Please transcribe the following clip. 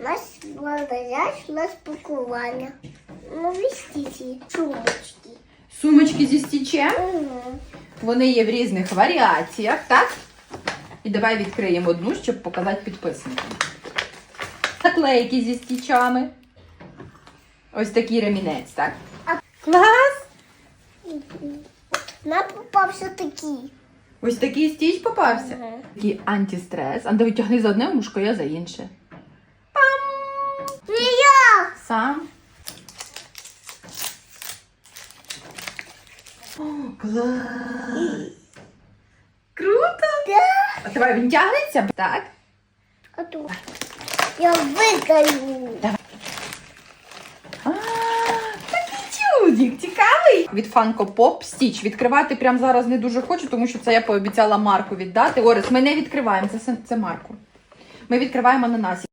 У нас благодаря розпакування. Нові стіці. Сумочки. Сумочки зі стічем. Угу. Вони є в різних варіаціях, так? І давай відкриємо одну, щоб показати підписникам. Наклейки зі стічами. Ось такий ремінець, так? Клас! Нам попався такий. Ось такий стіч попався. Такий антистрес. Анда витягни за одне вушко, я за інше. Не я! Сам. О, клас! Круто! Да. А давай він тягнеться? Так. А тут я викаю. А, такий чудик, цікавий. Від Funko Pop Stitch. Відкривати прямо зараз не дуже хочу, тому що це я пообіцяла Марку віддати. Орес, ми не відкриваємо, це, це Марку. Ми відкриваємо ананасик.